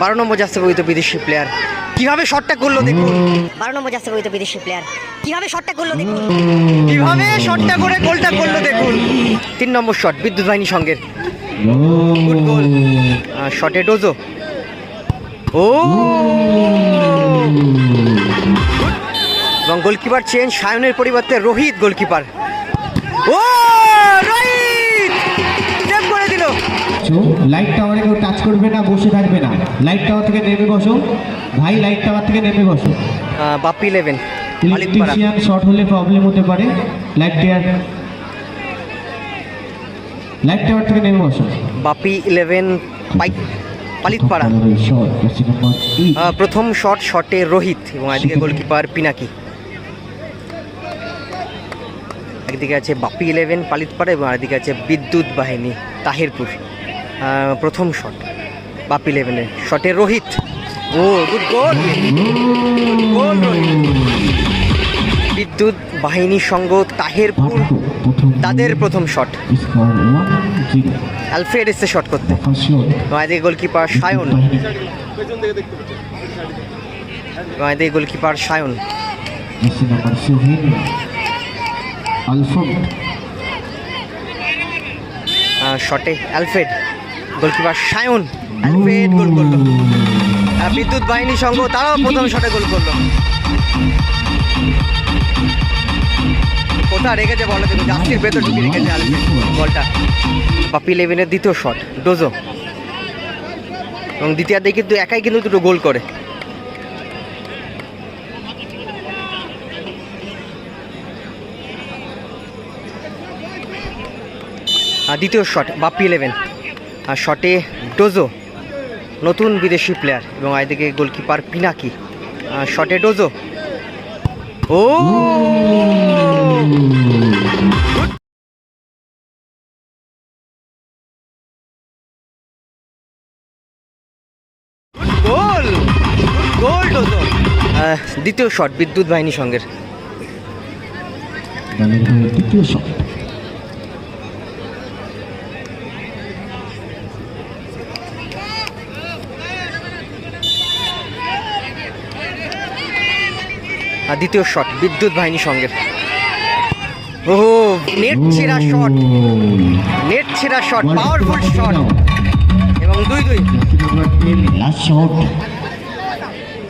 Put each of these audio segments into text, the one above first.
বারো নম্বর যাচ্ছে বই তো বিদেশি প্লেয়ার কীভাবে শটটা করল দেখুন। বারো নম্বর যাচ্ছে ওই তো বিদেশি প্লেয়ার কীভাবে শটটা করল দেখুন। কীভাবে শটটা করে গোলটা করল দেখুন। তিন নম্বর শট বিদ্যুৎ বাহিনী সঙ্গের গুড গোল শটে ডোজো। ও! এবং গোলকিপার চেঞ্জ সায়নের পরিবর্তে রোহিত গোলকিপার ও! রোহিত! লাইট টাওয়ারে কেউ টাচ করবে না বসে থাকবে না। লাইট টাওয়ার থেকে নেমে বসো। ভাই লাইট টাওয়ার থেকে নেমে বসো। বাপ্পি ইলেভেন ইলেকট্রিশিয়ান শর্ট হলে প্রবলেম হতে পারে। লাইট টাওয়ার লাইট টাওয়ার থেকে নেমে বসো। বাপি ইলেভেন পাইক পালিতপাড়া প্রথম শট শটে রোহিত এবং একদিকে গোলকিপার পিনাকি। একদিকে আছে বাপি ইলেভেন পালিতপাড়া এবং আরেকদিকে আছে বিদ্যুৎ বাহিনী তাহিরপুর। প্রথম শট বাপি ইলেভেনের শটে রোহিত। ও গুড গোল গোল বিদ্যুৎ বাহিনী সঙ্গ তাহেরপুর তাদের প্রথম শট অ্যালফ্রেড এসে শট করতে। Shot goalkeeper Sayan. এদিকে গোলকিপার সায়ন। শটে Alfred goalkeeper Sayan Alfred goal করল। বিদ্যুৎ বাহিনী সঙ্গ তারাও প্রথম শটে গোল করল। কোথা রেখেছে বলটা দেখুন জাস্তির ভেতর ঢুকে রেখেছে বলটা। পাপি ইলেভেনের দ্বিতীয় শট, ডোজো। এবং দ্বিতীয়ার্ধে কিন্তু একাই কিন্তু দুটো গোল করে। দ্বিতীয় শট, বাপ্পি ইলেভেন। শটে ডোজো, নতুন বিদেশি প্লেয়ার এবং এদিকে গোলকিপার পিনাকি। শটে ডোজো। ও! গোল! ডোজো। দ্বিতীয় শট, বিদ্যুৎ বাহিনী সঙ্গের। দ্বিতীয় শট। আর দ্বিতীয় শট বিদ্যুৎ বাহিনী সঙ্গে। ও নেট ছেঁড়া শট নেট ছেঁড়া শট পাওয়ারফুল শট এবং দুই দুই।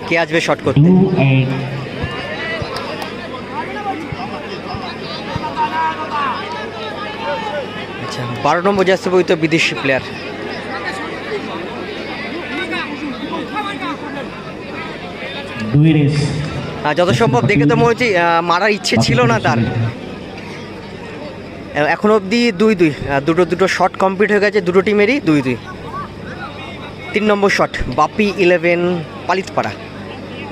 কে আসবে শট করতে? আচ্ছা বারো নম্বর যাচ্ছে বই তো বিদেশি প্লেয়ার দুই রেস যত সম্ভব দেখে তো মনে হচ্ছে মারার ইচ্ছে ছিল না তার। এখন অবধি দুই দুই দুটো দুটো শট কমপ্লিট হয়ে গেছে, দুটো টিমেরই দুই দুই। তিন নম্বর শট বাপি ইলেভেন পালিতপাড়া।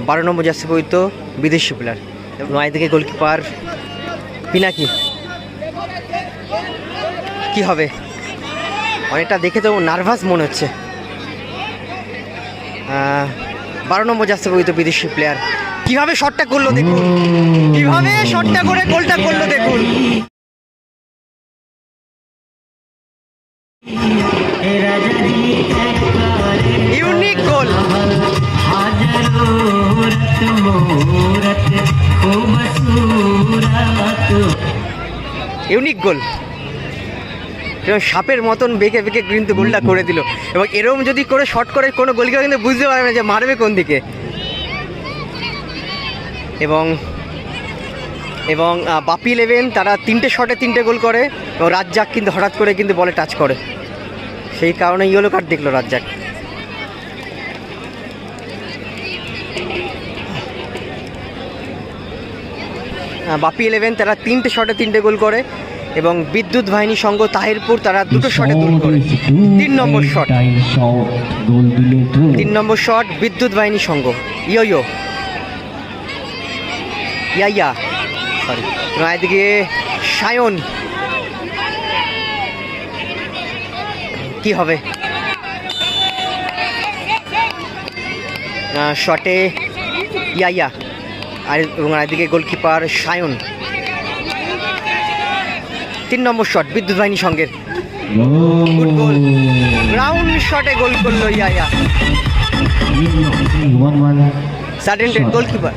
বারো নম্বর বই তো বিদেশি প্লেয়ার নয় দিকে গোলকিপার পিনাকি। কি হবে? অনেকটা দেখে তো নার্ভাস মনে হচ্ছে। বারো নম্বর বই তো বিদেশি প্লেয়ার কীভাবে শটটা করল দেখুন। কীভাবে শটটা করে গোলটা করল দেখুন। Unique goal. Unique goal. এবং সাপের মতন বেঁকে বেঁকে কিন্তু গোলটা করে দিল। এবং এরকম যদি করে শট করে কোনো গোলকিপার কিন্তু বুঝতে পারবে না যে মারবে কোন দিকে। এবং এবং বাপি ইলেভেন তারা তিনটে শটে তিনটে গোল করে এবং রাজ্জাক কিন্তু হঠাৎ করে কিন্তু বলে টাচ করে। সেই কারণে ইয়েলো কার্ড দেখল রাজ্জাক। বাপি ইলেভেন তারা তিনটে শটে তিনটে গোল করে এবং বিদ্যুৎ বাহিনী সঙ্গ তাহিরপুর তারা দুটো শটে গোল করে। তিন নম্বর শট। তিন নম্বর শট বিদ্যুৎ বাহিনী সঙ্গ। ইয়ো ইয়ো ইয়া ইয়া সরি এদিকে সায়ন কি হবে? শটে ইয়া ইয়া আর এবং এদিকে গোলকিপার সায়ন তিন নম্বর শট বিদ্যুৎ বাহিনী সঙ্গের। Good goal. গ্রাউন্ড শটে গোল করল ওয়ান ওয়ান সাডেন. গোলকিপার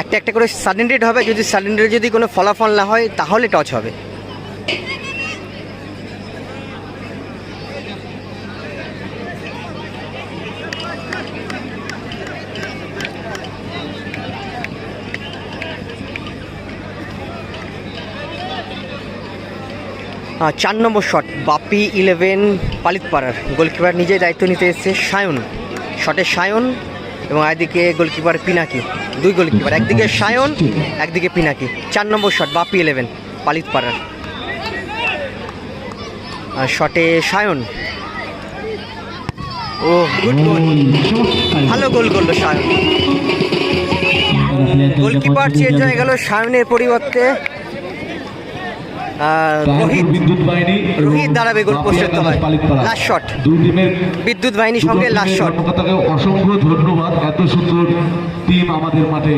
একটা একটা করে সাডেন ডেড হবে, যদি সাডেন ডেড যদি কোনো ফলাফল না হয়, তাহলে টচ হবে। চার নম্বর শট বাপি ইলেভেন পালিতপাড়ার। গোলকিপার নিজেই দায়িত্ব নিতে এসেছে, সায়ন। শটে সায়ন এবং একদিকে গোলকিপার পিনাকি দুই গোলকিপার একদিকে সায়ন একদিকে পিনাকি। চার নম্বর শট বাপি ইলেভেন পালিতপাড়ার আর শটে সায়ন। ও গুড গোল ভালো গোল করল সায়ন। গোলকিপার চেঞ্জ হয়ে গেল সায়নের পরিবর্তে। বিদ্যুৎ বাহিনী রোহিত দাঁড়াবে গোল পোস্টের তলায়। পালিতপাড়া। Last shot। দুই টিমের বিদ্যুৎ বাহিনীর সঙ্গে লাস্ট শট অসংখ্য ধন্যবাদ এত সুন্দর টিম আমাদের মাঠে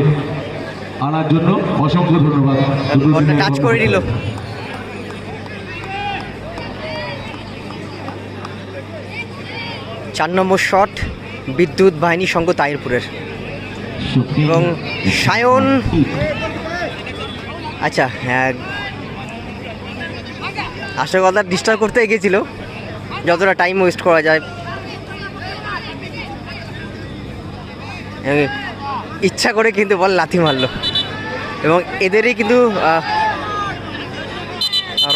আনার জন্য অসংখ্য ধন্যবাদ দুটো বলটা টাচ করে কর্মকর্তাকে। চার নম্বর শট বিদ্যুৎ বাহিনী সঙ্গ তাইরপুরের এবং সায়ন আচ্ছা হ্যাঁ আসল কথা ডিস্টার্ব করতে গেছিল যতটা টাইম ওয়েস্ট করা যায়। ইচ্ছা করে কিন্তু বল লাথি মারলো। এবং এদেরই কিন্তু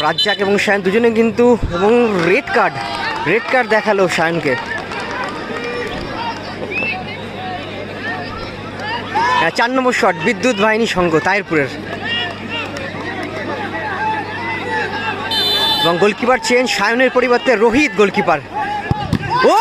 রাজ্জাক এবং সায়ন দুজনে কিন্তু এবং রেড কার্ড রেড কার্ড দেখাল সায়নকে। হ্যাঁ, চার নম্বর শট বিদ্যুৎ বাহিনী সংঘ তাইরপুরের। এবং গোলকিপার চেঞ্জ সায়নের পরিবর্তে রোহিত গোলকিপার ও